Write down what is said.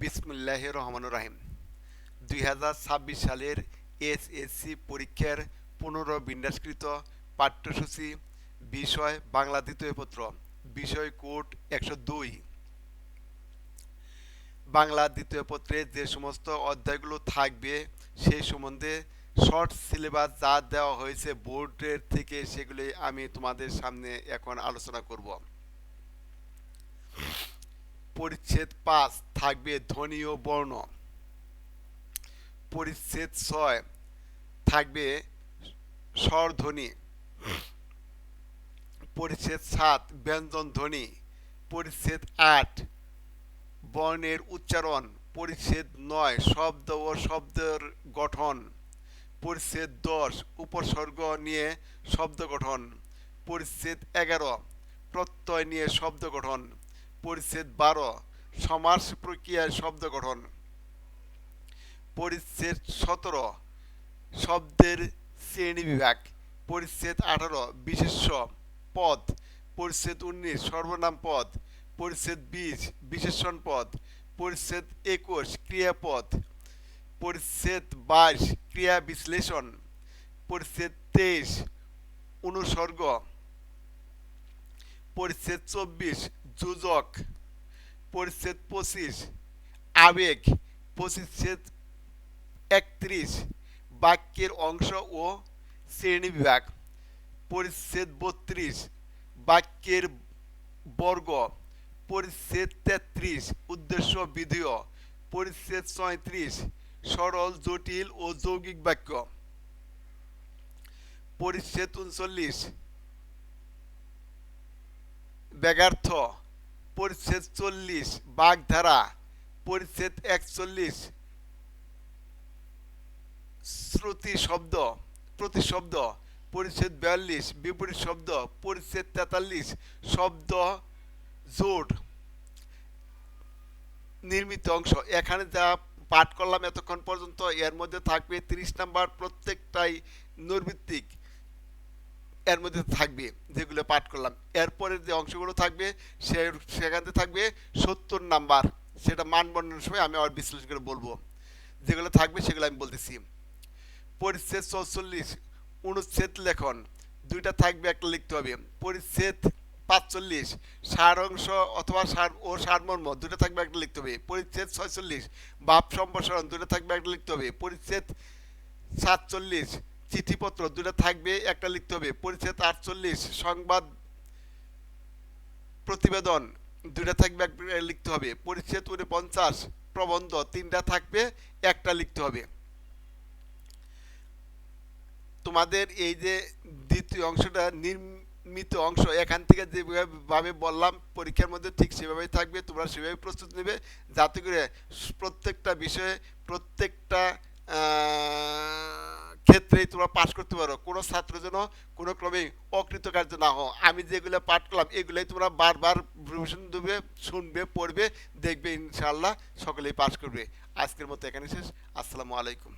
বিসমুল্লাহ রহমান রাহিম দুই হাজার ছাব্বিশ সালের এসএসসি পরীক্ষার পুনর বিন্যাসকৃত পাঠ্যসূচি বিষয় বাংলা দ্বিতীয় পত্র, বিষয় কোড একশো দুই। বাংলা দ্বিতীয় পত্রে যে সমস্ত অধ্যায়গুলো থাকবে সেই সম্বন্ধে শর্ট সিলেবাস যা দেওয়া হয়েছে বোর্ডের থেকে সেগুলি আমি তোমাদের সামনে এখন আলোচনা করব। পরিচ্ছেদ পাঁচ থাকবে ধ্বনি ও বর্ণ। পরিচ্ছেদ ছয় থাকবে স্বরধ্বনি পরিচ্ছেদ সাত ব্যঞ্জন ধ্বনি। পরিচ্ছেদ আট বর্ণের উচ্চারণ। পরিচ্ছেদ নয় শব্দ ও শব্দের গঠন। পরিচ্ছেদ দশ উপসর্গ নিয়ে শব্দ গঠন। পরিচ্ছেদ এগারো প্রত্যয় নিয়ে শব্দ গঠন। পরিচ্ছেদ বারো, সমাস প্রক্রিয়ায় শব্দ গঠন। পরিচ্ছেদ সতেরো, শব্দের শ্রেণি বিভাগ। পরিচ্ছেদ আঠারো বিশেষ্য পদ। পরিচ্ছেদ উনিশ, সর্বনাম পদ। পরিচ্ছেদ বিশ, বিশেষণ পদ। পরিচ্ছেদ একুশ, ক্রিয়াপদ। পরিচ্ছেদ বাইশ, ক্রিয়া বিশ্লেষণ। পরিচ্ছেদ তেইশ, অনুসর্গ। পরিচ্ছেদ চব্বিশ যোজক, পরিচ্ছেদ পঁচিশ, আবেগ পরিচ্ছেদ একত্রিশ, বাক্যের অংশ ও শ্রেণি বিভাগ, পরিচ্ছেদ বত্রিশ, বাক্যের বর্গ, পরিচ্ছেদ তেত্রিশ, উদ্দেশ্য বিধেয়, পরিচ্ছেদ ছয়ত্রিশ, সরল, জটিল ও যৌগিক বাক্য, পরিচ্ছেদ উনচল্লিশ ব্যাগার্থ পরিচ্ছেদ চল্লিশ, বাগধারা, পরিচ্ছেদ একচল্লিশ। শ্রুতি শব্দ প্রতিশব্দ পরিচ্ছেদ বিয়াল্লিশ, বিপরীত শব্দ, পরিচ্ছেদ তেতাল্লিশ, শব্দ জোট, নির্মিত অংশ। এখানে যা পাঠ করলাম এতক্ষণ পর্যন্ত, এর মধ্যে থাকবে তিরিশ নাম্বার প্রত্যেকটাই নৈর্ভিত্তিক এর মধ্যে থাকবে, যেগুলো পাঠ করলাম। এরপরের যে অংশগুলো থাকবে, সে, সেখানে থাকবে সত্তর নাম্বার। সেটা মান বর্ণনের সময় আমি আবার বিশ্লেষণ করে বলব। যেগুলো থাকবে, সেগুলো আমি বলতেছি। পরিচ্ছেদ চৌচল্লিশ, অনুচ্ছেদ লেখন। দুইটা থাকবে, একটা লিখতে হবে। পরিচ্ছেদ পাঁচচল্লিশ, সার অংশ অথবা সার ও সারমর্ম দুটো থাকবে, একটা লিখতে হবে। পরিচ্ছেদ ছয়চল্লিশ, বাপ সম্প্রসারণ দুটো থাকবে, একটা লিখতে হবে। পরিচ্ছেদ সাতচল্লিশ চিঠিপত্র দুটো থাকবে, একটা লিখতে হবে। পরিচ্ছেদ আটচল্লিশ, সংবাদ প্রতিবেদন দুটা থাকবে লিখতে হবে। পরিচ্ছেদ পঞ্চাশ, প্রবন্ধ তিনটা থাকবে, একটা লিখতে হবে। তোমাদের এই যে দ্বিতীয় অংশটা, নির্মিত অংশ, এখান থেকে যেভাবে বললাম, পরীক্ষার মধ্যে ঠিক সেভাবেই থাকবে, তোমরা সেভাবে প্রস্তুত নেবে, যাতে করে প্রত্যেকটা বিষয়ে, প্রত্যেকটা ক্ষেত্রেই তোমরা পাশ করতে পারো। কোনো ছাত্র যেন কোনো ক্রমেই অকৃতকার্য না হও। আমি যেগুলো পাঠ করলাম, এগুলোই তোমরা বারবার প্রিপারেশন দেবে, শুনবে, পড়বে, দেখবে, ইনশাআল্লাহ সকলেই পাশ করবে। আজকের মতো এখানে শেষ। আসসালামু আলাইকুম।